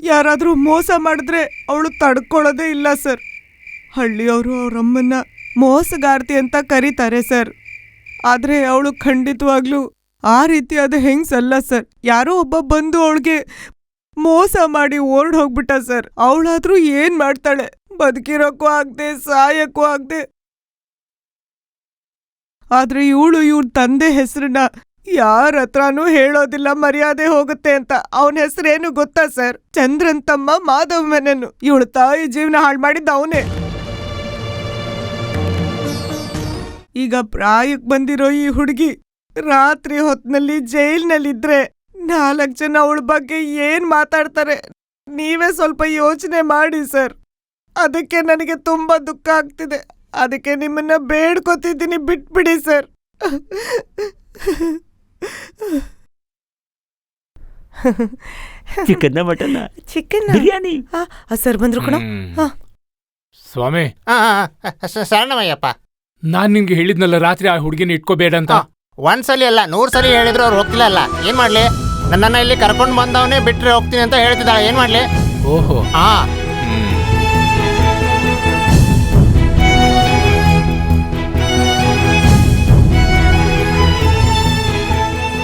ಯಾರಾದರೂ ಮೋಸ ಮಾಡಿದ್ರೆ ಅವಳು ತಡ್ಕೊಳ್ಳೋದೇ ಇಲ್ಲ ಸರ್. ಹಳ್ಳಿಯವರು ಅವರಮ್ಮನ್ನ ಮೋಸಗಾರ್ತಿ ಅಂತ ಕರೀತಾರೆ ಸರ್. ಆದರೆ ಅವಳು ಖಂಡಿತವಾಗ್ಲೂ ಆ ರೀತಿಯಾದ ಹೆಂಗ್ಸಲ್ಲ ಸರ್. ಯಾರೋ ಒಬ್ಬ ಬಂದು ಅವಳಿಗೆ ಮೋಸ ಮಾಡಿ ಓಡ್ ಹೋಗ್ಬಿಟ್ಟ ಸರ್. ಅವಳಾದ್ರೂ ಏನ್ ಮಾಡ್ತಾಳೆ? ಬದುಕಿರೋಕ್ಕೂ ಆಗ್ದೆ, ಸಾಯಕ್ಕೂ ಆಗ್ದೆ. ಆದ್ರೆ ಇವಳು ಇವ್ರ ತಂದೆ ಹೆಸರನ್ನ ಯಾರ ಹತ್ರನೂ ಹೇಳೋದಿಲ್ಲ, ಮರ್ಯಾದೆ ಹೋಗುತ್ತೆ ಅಂತ. ಅವನ ಹೆಸರೇನು ಗೊತ್ತಾ ಸರ್? ಚಂದ್ರನ್ ತಮ್ಮ ಮಾಧವ್ ಮೆನನ್ನು ಇವಳು ತಾಯಿ ಜೀವನ ಹಾಳು ಮಾಡಿದ್ದ ಅವನೇ. ಈಗ ಪ್ರಾಯಕ್ ಬಂದಿರೋ ಈ ಹುಡುಗಿ ರಾತ್ರಿ ಹೊತ್ನಲ್ಲಿ ಜೈಲ್ನಲ್ಲಿದ್ರೆ ನಾಲ್ಕು ಜನ ಅವಳ ಬಗ್ಗೆ ಏನ್ ಮಾತಾಡ್ತಾರೆ? ನೀವೇ ಸ್ವಲ್ಪ ಯೋಚನೆ ಮಾಡಿ ಸರ್. ಅದಕ್ಕೆ ನನಗೆ ತುಂಬಾ ದುಃಖ ಆಗ್ತಿದೆ. ಅದಕ್ಕೆ ನಿಮ್ಮನ್ನ ಬೇಡ್ಕೊತಿದ್ದೀನಿ ಬಿಟ್ಬಿಡಿ ಸರ್. ಚಿಕನ್ನ ಮಟನ್ನ ಚಿಕನ್ ಬಿರಿಯಾನಿ. ಸರ್ ಬಂದ್ರು ಕಣ ಹ್ಮ್. ಸ್ವಾಮಿ. ಆ, ಆ, ಆ, ಸ- ಶರಣಮಯ್ಯಪ್ಪ. ನಾನ್ ನಿನ್ಗೆ ಹೇಳಿದ್ನಲ್ಲ ರಾತ್ರಿ ಆ ಹುಡುಗಿನ ಇಟ್ಕೋಬೇಡ ಅಂತ ಒಂದ್ಸಲಿ ಅಲ್ಲ ನೂರ್ ಸಲಿ ಹೇಳಿದ್ರು ಅವ್ರು ಹೋಗ್ತಿಲ್ಲ ಅಲ್ಲ. ಏನ್ ಮಾಡ್ಲಿ? ನನ್ನನ್ನ ಇಲ್ಲಿ ಕರ್ಕೊಂಡು ಬಂದವನೇ ಬಿಟ್ಟರೆ ಹೋಗ್ತೀನಿ ಅಂತ ಹೇಳ್ತಿದ್ದಾಳೆ. ಏನು ಮಾಡ್ಲಿ? ಓಹೋ. ಹಾ.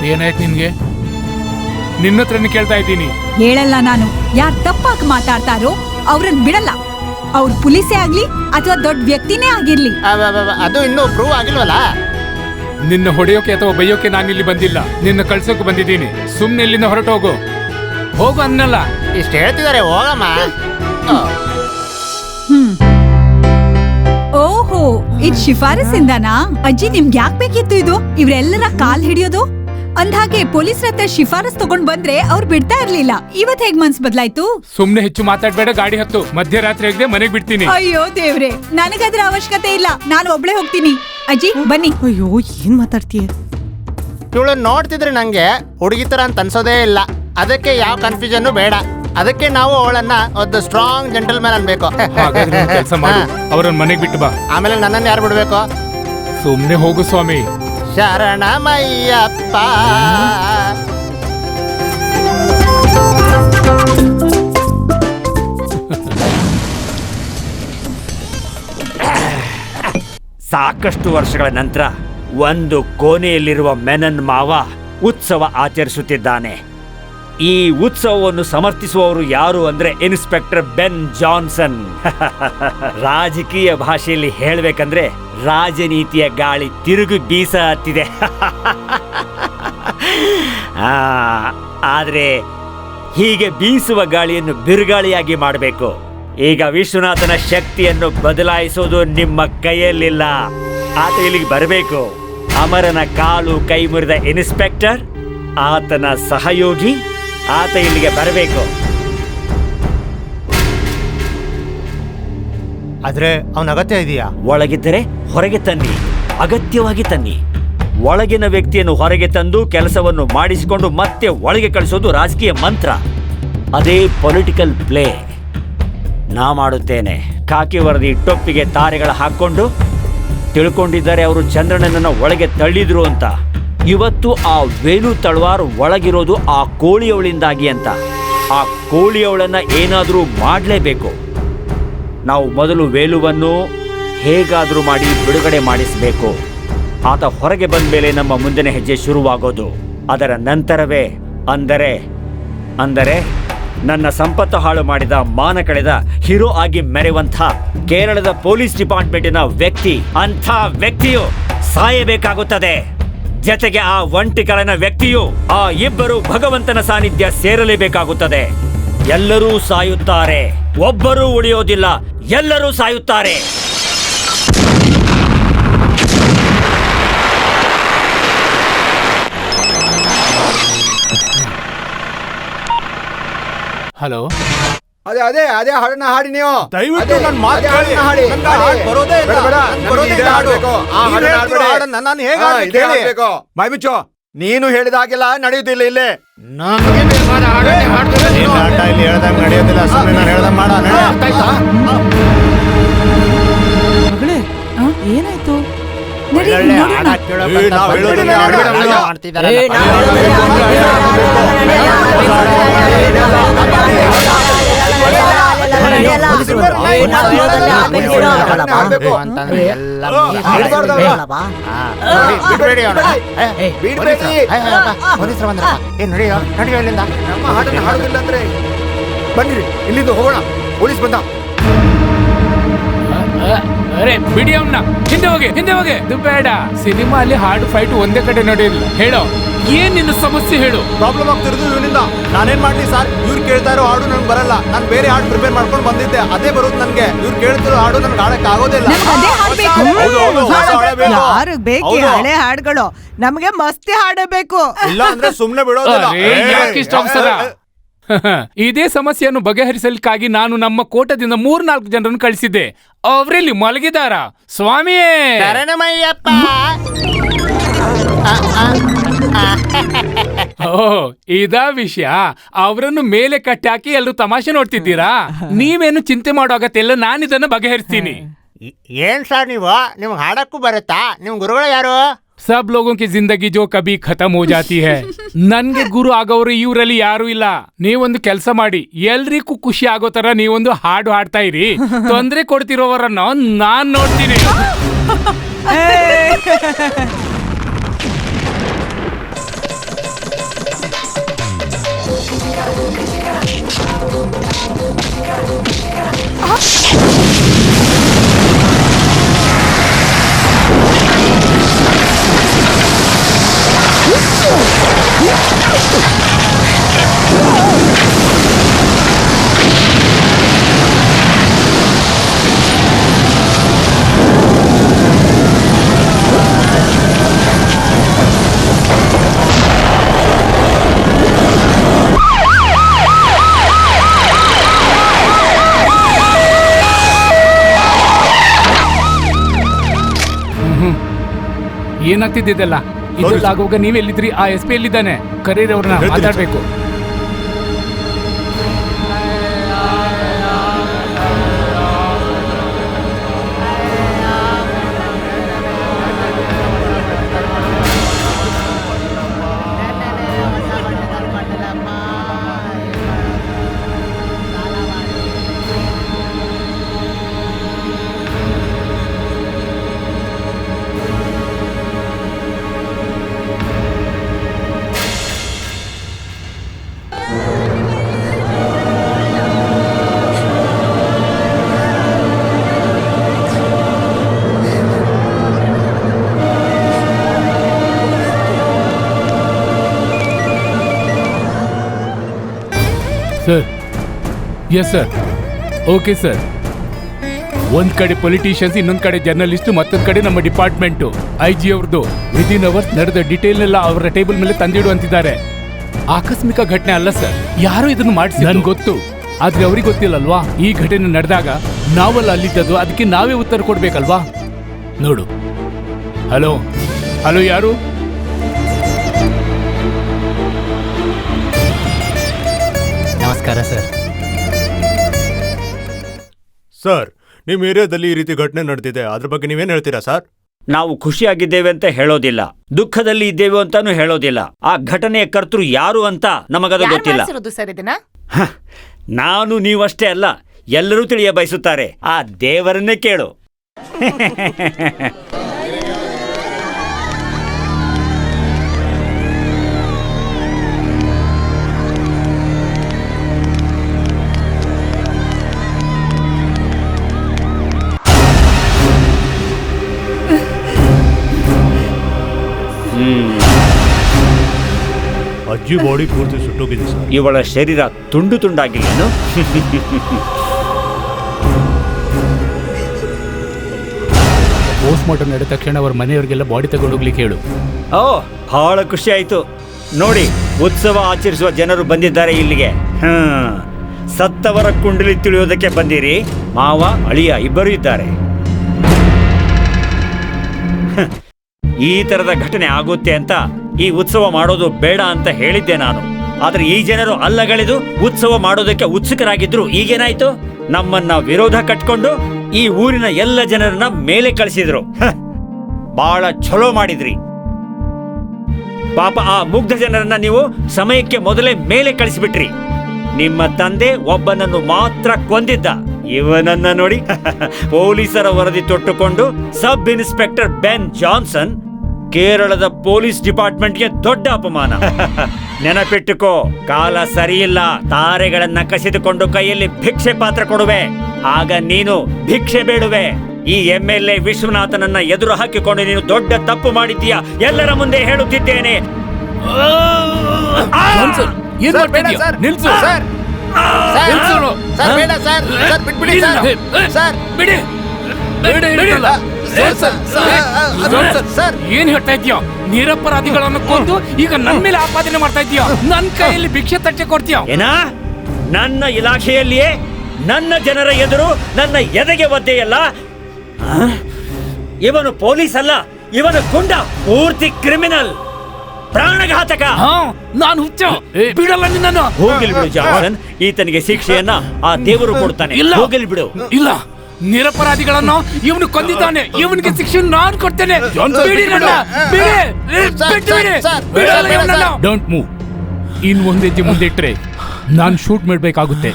ಏನಾಯ್ತು ನಿನ್ಗೆ? ನಿನ್ನ ಹತ್ರನೇ ಕೇಳ್ತಾ ಇದ್ದೀನಿ. ಹೇಳಲ್ಲ ನಾನು. ಯಾರು ತಪ್ಪಾಗಿ ಮಾತಾಡ್ತಾರೋ ಅವ್ರನ್ನ ಬಿಡಲ್ಲ. ಅವ್ರು ಪೊಲೀಸೇ ಆಗ್ಲಿ ಅಥವಾ ದೊಡ್ಡ ವ್ಯಕ್ತಿನೇ ಆಗಿರ್ಲಿ. ಅದು ಇನ್ನೂ ಪ್ರೂವ್ ಆಗಿಲ್ವಲ್ಲ? ನಿನ್ನ ಹೊಡೆಯೋಕೆ ಅಥವಾ ಬೈಯೋಕೆ ನಾನಿಲ್ಲಿ ಬಂದಿಲ್ಲ. ನಿನ್ನ ಕಳ್ಸೋಕೆ ಬಂದಿದ್ದೀನಿ. ಸುಮ್ನೆ ಇಲ್ಲಿಂದ ಹೊರಟು ಹೋಗು ಹೋಗು ಅನ್ನಲ್ಲ. ಇಷ್ಟು ಹೇಳ್ತಿದ್ದಾರೆ ಹೋಗಮ್ಮ. ಓಹೋ ಇದ್ ಶಿಫಾರಸ್ಸಿಂದನಾ ಅಜ್ಜಿ ನಿಮ್ಗೆ ಯಾಕೆ ಬೇಕಿತ್ತು ಇದು? ಇವ್ರೆಲ್ಲರ ಕಾಲ್ ಹಿಡಿಯೋದು? ಅಂದ್ಹಾಗೆ ಪೊಲೀಸ್ ಹತ್ರ ಶಿಫಾರಸ್ ತಗೊಂಡ್ ಬಂದ್ರೆ ಅವ್ರು ಬಿಡ್ತಾ ಇರ್ಲಿಲ್ಲ. ಇವತ್ ಹೇಗ್ ಮನ್ಸ್ ಬದ್ಲಾಯ್ತು? ಸುಮ್ನೆ ಹೆಚ್ಚು ಮಾತಾಡ್ಬೇಡ ಗಾಡಿ ಹತ್ತು. ಮಧ್ಯರಾತ್ರಿ ಆಗದೆ ಮನೆಗೆ ಬಿಡ್ತೀನಿ. ಅಯ್ಯೋ ದೇವ್ರೆ ನನಗದ್ರ ಅವಶ್ಯಕತೆ ಇಲ್ಲ. ನಾನು ಒಬ್ಳೆ ಹೋಗ್ತೀನಿ. ಅಜ್ಜಿ ಬನ್ನಿ. ಅಯ್ಯೋ ಏನ್ ಮಾತಾಡ್ತೀಯ? ಇವಳು ನೋಡ್ತಿದ್ರೆ ನಂಗೆ ಹುಡುಗಿ ತರ ಅಂತ ಅನ್ಸೋದೇ ಇಲ್ಲ. ಅದಕ್ಕೆ ಯಾವ ಕನ್ಫ್ಯೂಷನ್ ಬೇಡ. ಅದಕ್ಕೆ ನಾವು ಅವಳನ್ನ ಒಂದು ಸ್ಟ್ರಾಂಗ್ ಜೆಂಟಲ್ ಮ್ಯಾನ್ ಅನ್ಬೇಕು ಕೆಲಸ ಮಾಡು. ಅವ್ರನ್ನ ಮನೆಗೆ ಬಿಟ್ಟು ಬಾ. ಆಮೇಲೆ ನನ್ನನ್ನು ಯಾರು ಬಿಡ್ಬೇಕು? ಸುಮ್ನೆ ಹೋಗು ಸ್ವಾಮಿ. ಶರಣಮಯ್ಯಪ್ಪ. ಸಾಕಷ್ಟು ವರ್ಷಗಳ ನಂತರ ಒಂದು ಕೋಣೆಯಲ್ಲಿರುವ ಮೆನನ್ ಮಾವ ಉತ್ಸವ ಆಚರಿಸುತ್ತಿದ್ದಾನೆ. ಈ ಉತ್ಸವವನ್ನು ಸಮರ್ಥಿಸುವವರು ಯಾರು ಅಂದ್ರೆ ಇನ್ಸ್ಪೆಕ್ಟರ್ ಬೆನ್ ಜಾನ್ಸನ್. ರಾಜಕೀಯ ಭಾಷೆಯಲ್ಲಿ ಹೇಳಬೇಕಂದ್ರೆ ರಾಜನೀತಿಯ ಗಾಳಿ ತಿರುಗಿ ಬೀಸ ಹತ್ತಿದೆ. ಆದ್ರೆ ಹೀಗೆ ಬೀಸುವ ಗಾಳಿಯನ್ನು ಬಿರುಗಾಳಿಯಾಗಿ ಮಾಡಬೇಕು. ಈಗ ವಿಶ್ವನಾಥನ ಶಕ್ತಿಯನ್ನು ಬದಲಾಯಿಸೋದು ನಿಮ್ಮ ಕೈಯಲ್ಲಿಲ್ಲ. ಆತ ಇಲ್ಲಿಗೆ ಬರಬೇಕು. ಅಮರನ ಕಾಲು ಕೈ ಮುರಿದ ಇನ್ಸ್ಪೆಕ್ಟರ್, ಆತನ ಸಹಯೋಗಿ ಆತ ಇಲ್ಲಿಗೆ ಬರಬೇಕು. ಆದ್ರೆ ಅವನ ಅಗತ್ಯ ಇದೆಯಾ? ಒಳಗಿದ್ದರೆ ಹೊರಗೆ ತನ್ನಿ. ಅಗತ್ಯವಾಗಿ ತನ್ನಿ. ಒಳಗಿನ ವ್ಯಕ್ತಿಯನ್ನು ಹೊರಗೆ ತಂದು ಕೆಲಸವನ್ನು ಮಾಡಿಸಿಕೊಂಡು ಮತ್ತೆ ಒಳಗೆ ಕಳಿಸೋದು ರಾಜಕೀಯ ಮಂತ್ರ. ಅದೇ ಪೊಲಿಟಿಕಲ್ ಪ್ಲೇ ನಾ ಮಾಡುತ್ತೇನೆ. ಕಾಕಿ ವರದಿ ಟೊಪ್ಪಿಗೆ ತಾರೆಗಳ ಹಾಕ್ಕೊಂಡು ತಿಳ್ಕೊಂಡಿದ್ದಾರೆ ಅವರು ಚಂದ್ರನನ್ನ ಒಳಗೆ ತಳ್ಳಿದ್ರು ಅಂತ. ಇವತ್ತು ಆ ವೇಲು ತಳವಾರ್ ಒಳಗಿರೋದು ಆ ಕೋಳಿಯವಳಿಂದಾಗಿ ಅಂತ. ಆ ಕೋಳಿಯವಳನ್ನು ಏನಾದರೂ ಮಾಡಲೇಬೇಕು. ನಾವು ಮೊದಲು ವೇಲುವನ್ನು ಹೇಗಾದರೂ ಮಾಡಿ ಬಿಡುಗಡೆ ಮಾಡಿಸಬೇಕು. ಆತ ಹೊರಗೆ ಬಂದ ಮೇಲೆ ನಮ್ಮ ಮುಂದಿನ ಹೆಜ್ಜೆ ಶುರುವಾಗೋದು. ಅದರ ನಂತರವೇ ಅಂದರೆ ಅಂದರೆ ನನ್ನ ಸಂಪತ್ತು ಹಾಳು ಮಾಡಿದ ಮಾನ ಕಳೆದ ಹೀರೋ ಆಗಿ ಮೆರೆಯುವಂಥ ಕೇರಳದ ಪೊಲೀಸ್ ಡಿಪಾರ್ಟ್ಮೆಂಟಿನ ವ್ಯಕ್ತಿ, ಅಂಥ ವ್ಯಕ್ತಿಯು ಸಾಯಬೇಕಾಗುತ್ತದೆ. ಜತೆಗೆ ಆ ಒಂಟಿಕಲನ ವ್ಯಕ್ತಿಯು ಆ ಇಬ್ಬರು ಭಗವಂತನ ಸಾನ್ನಿಧ್ಯ ಸೇರಲೇಬೇಕಾಗುತ್ತದೆ. ಎಲ್ಲರೂ ಸಾಯುತ್ತಾರೆ. ಒಬ್ಬರೂ ಉಳಿಯೋದಿಲ್ಲ, ಎಲ್ಲರೂ ಸಾಯುತ್ತಾರೆ. ಹಲೋ ಅದೇ ಅದೇ ಅದೇ ಹಾಡನ್ನ ಹಾಡಿ ನೀವು. ದಯವಿಟ್ಟು ನನ್ನ ಮಾತು ಕೇಳಿ. ಹಾಡಿ. ನನ್ಗೆ ಹಾಡಿ. ಬರೋದೇ ಇಲ್ಲ. ನನ್ಗೆ ನನ್ಗೆ ಬರೋದೇ ಇಲ್ಲ ಹಾಡ್ಬೇಕು. ಆ ಹಾಡನ್ನ ಹಾಡನ್ನ ನಾನು ಹೇಗೆ ಹಾಡಿ ಹೇಳಿ. ಬಾಯ್ ಬಿಚ್ಚು. ನೀನು ಹೇಳಿದಾಗೆಲ್ಲ ನಡೆಯುತ್ತಿಲ್ಲ ಇಲ್ಲೇ. ನೀನ್ ಆಟ ಇಲ್ಲಿ ಹೇಳ್ದಂಗೆ ನಡೆಯೋದಿಲ್ಲ ಸುಮ್ಮನೆ ನಾನು ಹೇಳ್ದಂಗ್ ಮಾಡ ಮಗಳೇ ಏನಾಯ್ತು? ಮಾಡ್ತಿದ್ದಾರೆ ನಡಿಯೋ ನಡಿಯೋ ಇಲ್ಲಿಂದ ಹಾಡನ್ನ ಹಾಡುದಿಲ್ಲ ಅಂದ್ರೆ ಬನ್ನಿರಿ ಇಲ್ಲಿಂದ ಹೋಗೋಣ ಪೊಲೀಸ್ ಬಂದ ಅರೆ ಬಿಡಿ ಅವನ್ನ ಹಿಂದೆ ಹೋಗಿ ಹಿಂದೆ ಹೋಗಿ. ಇದು ಬೇಡ. ಸಿನಿಮಾ ಅಲ್ಲಿ ಹಾಡು ಫೈಟ್ ಒಂದೇ ಕಡೆ ನಡೆಯಲ್ಲ. ಹೇಳೋ. ಏನ್ ನಿನ್ನ ಸಮಸ್ಯೆ ಹೇಳು? ಪ್ರಾಬ್ಲಮ್ ಆಗ್ತಿರೋದು ಇವನಿಂದ. ನಾನೇನ್ ಮಾಡ್ಲಿ ಸರ್? ಇವ್ರು ಕೇಳ್ತಾ ಇರೋ ಹಾಡು ನಂಗೆ ಬರಲ್ಲ. ನಾನು ಬೇರೆ ಹಾಡು ಪ್ರಿಪೇರ್ ಮಾಡ್ಕೊಂಡು ಬಂದಿದ್ದೆ. ಅದೇ ಬರುತ್ತೆ ನನಗೆ. ಇವ್ರು ಕೇಳ್ತಿರೋ ಹಾಡು ನನ್ಗೆ ಹಾಡಕ್ ಆಗೋದಿಲ್ಲ. ಯಾರು ಬೇಕು. ಹಳೆ ಹಾಡುಗಳು? ನಮಗೆ ಮಸ್ತಿ ಹಾಡೇ ಬೇಕು. ಇಲ್ಲ ಅಂದ್ರೆ ಸುಮ್ನೆ ಬಿಡೋದಿಲ್ಲ. ಇದೇ ಸಮಸ್ಯೆಯನ್ನು ಬಗೆಹರಿಸಲಿಕ್ಕಾಗಿ ನಾನು ನಮ್ಮ ಕೋಟದಿಂದ ಮೂರ್ನಾಲ್ಕು ಜನರನ್ನು ಕಳಿಸಿದ್ದೆ. ಅವರಲ್ಲಿ ಮಲಗಿದಾರ? ಸ್ವಾಮಿಯೇ! ಶರಣಮಯ್ಯಪ್ಪ! ಓ ಇದಾ ವಿಷಯ. ಅವರನ್ನು ಮೇಲೆ ಕಟ್ಟಿ ಹಾಕಿ ಎಲ್ಲರೂ ತಮಾಷೆ ನೋಡ್ತಿದ್ದೀರಾ? ನೀವೇನು ಚಿಂತೆ ಮಾಡೋ ಅಗತ್ಯ ಇಲ್ಲ ನಾನು ಇದನ್ನು ಬಗೆಹರಿಸ್ತೀನಿ. ಏನ್ ಸರ್ ನೀವು? ನಿಮ್ಗೆ ಹಾಡಕ್ಕೂ ಬರುತ್ತಾ? ನಿಮ್ ಗುರುಗಳು ಯಾರು? ಸಬ್ ಲೋಗೋ ಕಿ ಜಿಂದಗಿ ಜೋ ಕಬಿ ಖತಮ್ ಹೋ ಜಾತಿ ಹೈ ನನ್ಗೆ ಗುರು ಆಗೋರು ಇವರಲ್ಲಿ ಯಾರು ಇಲ್ಲ। ನೀವೊಂದು ಕೆಲಸ ಮಾಡಿ ಎಲ್ರಿಗೂ ಖುಷಿ ಆಗೋ ತರ ನೀವೊಂದು ಹಾಡು ಹಾಡ್ತಾ ಇರಿ. ತೊಂದರೆ ಕೊಡ್ತಿರೋವರನ್ನ ನಾನ್ ನೋಡ್ತೀನಿ. ಏನಾಗ್ತಿದ್ದೆಲ್ಲ ಇದೆಲ್ಲ ಆಗುವಾಗ ನೀವೆಲ್ಲಿದ್ರಿ ಆ ಎಸ್ ಪಿ ಎಲ್ಲಿದ್ದಾನೆ ಕರೀರಿ ಅವ್ರನ್ನ ಮಾತಾಡ್ಬೇಕು. Sir. Yes sir okay sir ಒಂದ್ ಕಡೆ ಪೊಲಿಟಿಷಿಯನ್ಸ್ ಇನ್ನೊಂದ್ ಕಡೆ ಜರ್ನಲಿಸ್ಟ್ ಮತ್ತೊಂದ್ ಕಡೆ ನಮ್ಮ ಡಿಪಾರ್ಟ್ಮೆಂಟ್ ಐ ಜಿ ಅವ್ರದ್ದು ವಿದಿನ್ ಅವರ್ಸ್ ನಡೆದ ಡೀಟೇಲ್ ಎಲ್ಲ ಅವರ ಟೇಬಲ್ ಮೇಲೆ ತಂದಿಡು ಅಂತಿದ್ದಾರೆ. ಆಕಸ್ಮಿಕ ಘಟನೆ ಅಲ್ಲ ಸರ್ ಯಾರು ಇದನ್ನು ಮಾಡಿಸಿ ನನ್ಗೆ ಗೊತ್ತು. ಆದ್ರೆ ಅವ್ರಿಗೆ ಗೊತ್ತಿಲ್ಲಲ್ವಾ? ಈ ಘಟನೆ ನಡೆದಾಗ ನಾವಲ್ಲ ಅಲ್ಲಿದ್ದದ್ದು ಅದಕ್ಕೆ ನಾವೇ ಉತ್ತರ ಕೊಡ್ಬೇಕಲ್ವಾ? ನೋಡು. ಹಲೋ ಹಲೋ ಯಾರು? ನಮಸ್ಕಾರ ಸರ್. ಸರ್ ನಿಮ್ಮ ಏರಿಯಾದಲ್ಲಿ ಈ ರೀತಿ ಘಟನೆ ನಡೆದಿದೆ. ಅದ್ರ ಬಗ್ಗೆ ನೀವೇನು ಹೇಳ್ತೀರಾ ಸರ್? ನಾವು ಖುಷಿಯಾಗಿದ್ದೇವೆ ಅಂತ ಹೇಳೋದಿಲ್ಲ. ದುಃಖದಲ್ಲಿ ಇದ್ದೇವೆ ಅಂತಾನು ಹೇಳೋದಿಲ್ಲ. ಆ ಘಟನೆಯ ಕರ್ತೃ ಯಾರು ಅಂತ ನಮಗದು ಯಾರ್ ಗೊತ್ತಿಲ್ಲ. ಮಾಡ್ಸಿರೋದು ಸರ್ ಇದನ್ನ? ಹ, ನಾನು ನೀವಷ್ಟೇ ಅಲ್ಲ ಎಲ್ಲರೂ ತಿಳಿಯ ಬಯಸುತ್ತಾರೆ ಆ ದೇವರನ್ನೇ ಕೇಳು. ಅಜ್ಜಿ ಬಾಡಿ ಪೂರ್ತಿ ಸುಟ್ಟೋಗಿದೆ ಸರ್. ಇವಳ ಶರೀರ ತುಂಡು ತುಂಡಾಗಿಲ್ಲೇನು ಪೋಸ್ಟ್ ಮಾರ್ಟಮ್ ನಡೆದ ತಕ್ಷಣ ಅವ್ರ ಮನೆಯವರಿಗೆಲ್ಲ ಬಾಡಿ ತಗೊಂಡೋಗ್ಲಿಕ್ಕೆ ಹೇಳು. ಓ ಬಹಳ ಖುಷಿ ಆಯ್ತು. ನೋಡಿ ಉತ್ಸವ ಆಚರಿಸುವ ಜನರು ಬಂದಿದ್ದಾರೆ ಇಲ್ಲಿಗೆ. ಹ್ಮ್. ಸತ್ತವರ ಕುಂಡಲಿ ತಿಳಿಯೋದಕ್ಕೆ ಬಂದಿರಿ. ಮಾವ ಅಳಿಯ ಇಬ್ಬರು ಇದ್ದಾರೆ. ಈ ತರದ ಘಟನೆ ಆಗುತ್ತೆ ಅಂತ ಈ ಉತ್ಸವ ಮಾಡೋದು ಬೇಡ ಅಂತ ಹೇಳಿದ್ದೆ ನಾನು. ಆದ್ರೆ ಈ ಜನರು ಅಲ್ಲಗಳೆದು ಉತ್ಸವ ಮಾಡೋದಕ್ಕೆ ಉತ್ಸುಕರಾಗಿದ್ರು. ಈಗೇನಾಯ್ತು? ನಮ್ಮನ್ನ ವಿರೋಧ ಕಟ್ಕೊಂಡು ಈ ಊರಿನ ಎಲ್ಲ ಜನರನ್ನ ಮೇಲೆ ಕಳಿಸಿದ್ರು. ಬಹಳ ಚಲೋ ಮಾಡಿದ್ರಿ. ಪಾಪ ಆ ಮುಗ್ಧ ಜನರನ್ನ ನೀವು ಸಮಯಕ್ಕೆ ಮೊದಲೇ ಮೇಲೆ ಕಳಿಸಿಬಿಟ್ರಿ. ನಿಮ್ಮ ತಂದೆ ಒಬ್ಬನನ್ನು ಮಾತ್ರ ಕೊಂದಿದ್ದ. ಇವನನ್ನ ನೋಡಿ. ಪೊಲೀಸರ ವರದಿ ತೊಟ್ಟುಕೊಂಡು ಸಬ್ ಇನ್ಸ್ಪೆಕ್ಟರ್ ಬೆನ್ ಜಾನ್ಸನ್ ಕೇರಳದ ಪೊಲೀಸ್ ಡಿಪಾರ್ಟ್ಮೆಂಟ್ಗೆ ದೊಡ್ಡ ಅಪಮಾನ. ನೆನಪಿಟ್ಟುಕೋ ಕಾಲ ಸರಿಯಿಲ್ಲ ತಾರೆಗಳನ್ನ ಕಸಿದುಕೊಂಡು ಕೈಯಲ್ಲಿ ಭಿಕ್ಷೆ ಪಾತ್ರ ಕೊಡುವೆ. ಆಗ ನೀನು ಭಿಕ್ಷೆ ಬೇಡುವೆ. ಈ ಎಂ ಎಲ್ ಎ ವಿಶ್ವನಾಥನನ್ನ ಎದುರು ಹಾಕಿಕೊಂಡು ನೀನು ದೊಡ್ಡ ತಪ್ಪು ಮಾಡಿದ್ದೀಯಾ? ಎಲ್ಲರ ಮುಂದೆ ಹೇಳುತ್ತಿದ್ದೇನೆ. ಬಿಡಿ ಸರ್, ಬಿಡಿ ಬೇಡ. ಏನ್ ಹೇಳ್ತಾ ಇದೀಯ ನಿರಪರಾಧಿಗಳನ್ನು ಕೊಂದು ಈಗ ನನ್ ಮೇಲೆ ಆಪಾದನೆ ಮಾಡ್ತಾ ಇದೀಯ ನನ್ ಕೈಯಲ್ಲಿ ಭಿಕ್ಷೆ ತಟ್ಟೆ ಕೊಡ್ತೀಯ? ಏನ? ನನ್ನ ಇಲಾಖೆಯಲ್ಲಿಯೇ ನನ್ನ ಜನರ ಎದುರು ನನ್ನ ಎದೆಗೆ ಒದ್ದೆಯಲ್ಲ? ಇವನು ಪೊಲೀಸ್ ಅಲ್ಲ ಇವನು ಕುಂಡ ಪೂರ್ತಿ ಕ್ರಿಮಿನಲ್ ಪ್ರಾಣಘಾತಕ. ಹಾ ನಾನು ಹುಚ್ಚ. ಬಿಡಲ್ಲ ನಿನ್ನನ್ನು. ಹೋಗಿಲ್ ಬಿಡು ಜಾನ್ಸನ್ ಈತನಿಗೆ ಶಿಕ್ಷೆಯನ್ನ ಆ ದೇವರು ಕೊಡ್ತಾನೆ. ಇಲ್ಲ. ಹೋಗಿಲ್ ಬಿಡು. ಇಲ್ಲ. ನಿರಪರಾಧಿಗಳನ್ನು ಇವನು ಕೊಂದಿದ್ದಾನೆ. ಇವನಿಗೆ ಶಿಕ್ಷೆ ನಾನು ಕೊಡ್ತೇನೆ. ಬಿಡಿ ನನ್ನ, ಬಿಡಿ. ಏ, ಸರ್, ಬಿಟ್ಟು ಬಿಡಿ. ಸರ್, ಸರ್, ಬಿಡಲ್ಲ ಬೇಡ, ಡೋಂಟ್ ಮೂವ್ ಇನ್ ಒಂದ್ ಹೆಜ್ಜೆ ಮುಂದೆ ಇಟ್ರೆ ನಾನು ಶೂಟ್ ಮಾಡ್ಬೇಕಾಗುತ್ತೆ.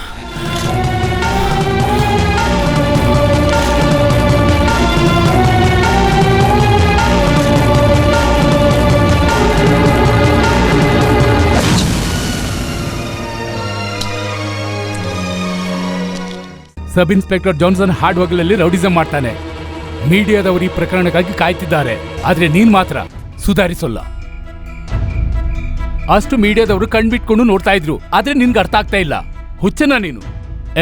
ಸಬ್ ಇನ್ಸ್ಪೆಕ್ಟರ್ ಜಾನ್ಸನ್ ಹಾರ್ಡ್ ಹೋಗಲಲ್ಲಿ ರೌಡಿಸಂ ಮಾಡ್ತಾನೆ. ಮೀಡಿಯಾದವರು ಈ ಪ್ರಕರಣಕ್ಕಾಗಿ ಕಾಯ್ತಿದ್ದಾರೆ. ಆದ್ರೆ ನೀನ್ ಮಾತ್ರ ಸುಧಾರಿಸೋಲ್ಲ. ಅಷ್ಟು ಮೀಡಿಯಾದವರು ಕಣ್ಬಿಟ್ಕೊಂಡು ನೋಡ್ತಾ ಇದ್ರು. ಆದ್ರೆ ನಿನ್ಗೆ ಅರ್ಥ ಆಗ್ತಾ ಇಲ್ಲ. ಹುಚ್ಚನ ನೀನು.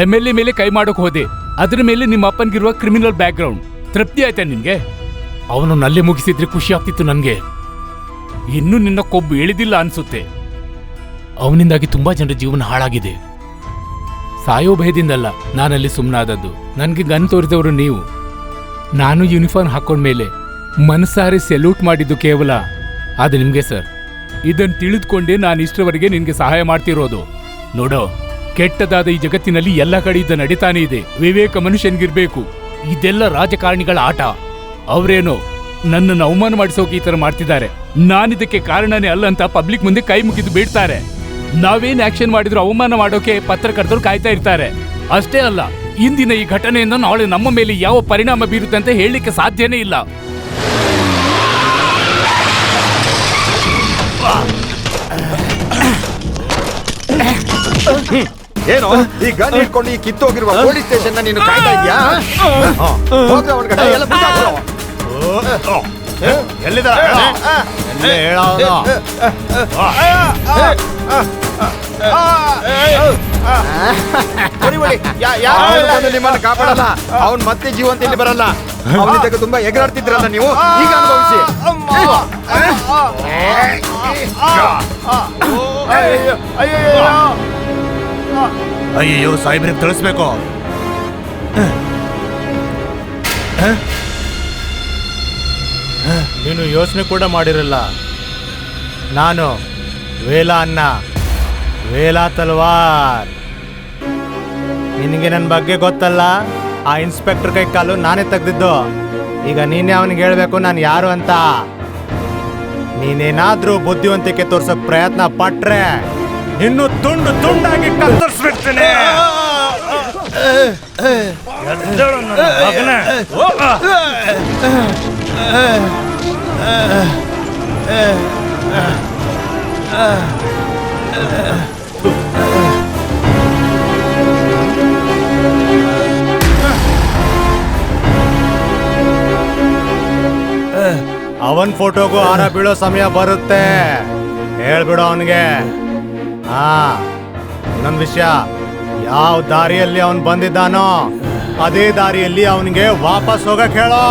ಎಂ ಎಲ್ ಎ ಮೇಲೆ ಕೈ ಮಾಡೋಕೆ ಹೋದೆ. ಅದ್ರ ಮೇಲೆ ನಿಮ್ಮ ಅಪ್ಪನ್ಗಿರುವ ಕ್ರಿಮಿನಲ್ ಬ್ಯಾಕ್ ಗ್ರೌಂಡ್ ತೃಪ್ತಿ ಆಯ್ತಾ ನಿನ್ಗೆ? ಅವನು ನಲ್ಲೇ ಮುಗಿಸಿದ್ರೆ ಖುಷಿ ಆಗ್ತಿತ್ತು ನನಗೆ. ಇನ್ನೂ ನಿನ್ನ ಕೊಬ್ಬು ಇಳಿದಿಲ್ಲ ಅನ್ಸುತ್ತೆ. ಅವನಿಂದಾಗಿ ತುಂಬಾ ಜನರ ಜೀವನ ಹಾಳಾಗಿದೆ. ಸಾಯೋ ಭಯದಿಂದಲ್ಲ, ನಾನಲ್ಲಿ ಸುಮ್ಮನಾದದ್ದು ನನಗೆ ಗನ್ ತೋರಿದವರು ನೀವು. ನಾನು ಯೂನಿಫಾರ್ಮ್ ಹಾಕೊಂಡ್ಮೇಲೆ ಮನಸಾರಿ ಸೆಲ್ಯೂಟ್ ಮಾಡಿದ್ದು ಕೇವಲ ಅದು ನಿಮಗೆ ಸರ್ ಇದನ್ನು ತಿಳಿದುಕೊಂಡೇ ನಾನು ಇಷ್ಟರವರೆಗೆ ನಿನಗೆ ಸಹಾಯ ಮಾಡ್ತಿರೋದು. ನೋಡೋ, ಕೆಟ್ಟದಾದ ಈ ಜಗತ್ತಿನಲ್ಲಿ ಎಲ್ಲ ಕಡೆ ಇದ್ದ ನಡೀತಾನೆ ಇದೆ. ವಿವೇಕ ಮನುಷ್ಯನಿಗಿರ್ಬೇಕು. ಇದೆಲ್ಲ ರಾಜಕಾರಣಿಗಳ ಆಟ. ಅವರೇನೋ ನನ್ನನ್ನು ಅವಮಾನ ಮಾಡಿಸೋಕೆ ಈ ಥರ ಮಾಡ್ತಿದ್ದಾರೆ. ನಾನಿದಕ್ಕೆ ಕಾರಣನೇ ಅಲ್ಲ ಅಂತ ಪಬ್ಲಿಕ್ ಮುಂದೆ ಕೈ ಮುಗಿದು ಬಿಡ್ತಾರೆ ನಾವೇನ್ ಆಕ್ಷನ್ ಮಾಡಿದ್ರು ಅವಮಾನ ಮಾಡೋಕೆ ಪತ್ರಕರ್ತರು ಕಾಯ್ತಾ ಇರ್ತಾರೆ ಅಷ್ಟೇ ಅಲ್ಲ ಇಂದಿನ ಈ ಘಟನೆಯಿಂದ ನಾಳೆ ನಮ್ಮ ಮೇಲೆ ಯಾವ ಪರಿಣಾಮ ಬೀರುತ್ತೆ ಅಂತ ಹೇಳಲಿಕ್ಕೆ ಸಾಧ್ಯನೇ ಇಲ್ಲ ಏನು ಈ ಗನ್ ಹಿಡ್ಕೊಂಡು ಈ ಕಿತ್ತೋಗಿರುವ ಪೊಲೀಸ್ ಸ್ಟೇಷನ್ ನೀನು ಕಾಯ್ತಾ ಇದ್ಯಾ ಹೋಗ್ರ ಅವನ ಎಲ್ಲ. ಎಲ್ಲಿದ್ದಾರೆ ನಿಮ್ಮನ್ನ ಕಾಪಾಡಲ್ಲ. ಅವ್ನ್ ಮತ್ತೆ ಜೀವಂತ ಇಲ್ಲಿ ಬರಲ್ಲ. ಅವನಿದ್ದಾಗ ತುಂಬಾ ಎಗರಾಡ್ತಿದ್ರಲ್ಲ ನೀವು? ಈಗ ಅನುಭವಿಸಿ. ಅಯ್ಯೋ ಸಾಹೇಬ್ರಿಗೆ ತಿಳಿಸ್ಬೇಕು ನೀನು ಯೋಚನೆ ಕೂಡ ಮಾಡಿರಲ್ಲ. ನಾನು ವೇಲಾ ಅನ್ನ ವೇಲ ತಲ್ವಾರ್. ನಿನಗೆ ನನ್ನ ಬಗ್ಗೆ ಗೊತ್ತಲ್ಲ? ಆ ಇನ್ಸ್ಪೆಕ್ಟರ್ ಕೈ ಕಾಲು ನಾನೇ ತೆಗ್ದಿದ್ದು. ಈಗ ನೀನೇ ಅವನಿಗೆ ಹೇಳಬೇಕು ನಾನು ಯಾರು ಅಂತ. ನೀನೇನಾದ್ರೂ ಬುದ್ಧಿವಂತಿಕೆ ತೋರ್ಸಕ್ ಪ್ರಯತ್ನ ಪಟ್ರೆ ಇನ್ನು ತುಂಡು ತುಂಡಾಗಿ ಕತ್ತರಿಸ್ಬಿಡ್ತೀನಿ. ಅವನ್ ಫೋಟೋಗೂ ಆರ ಬೀಳೋ ಸಮಯ ಬರುತ್ತೆ. ಹೇಳ್ಬಿಡು ಅವನಿಗೆ. ಹಾ ಇನ್ನೊಂದು ವಿಷಯ. ಯಾವ ದಾರಿಯಲ್ಲಿ ಅವನ್ ಬಂದಿದ್ದಾನೋ ಅದೇ ದಾರಿಯಲ್ಲಿ ಅವನಿಗೆ ವಾಪಸ್ ಹೋಗಕ್ ಹೇಳೋ.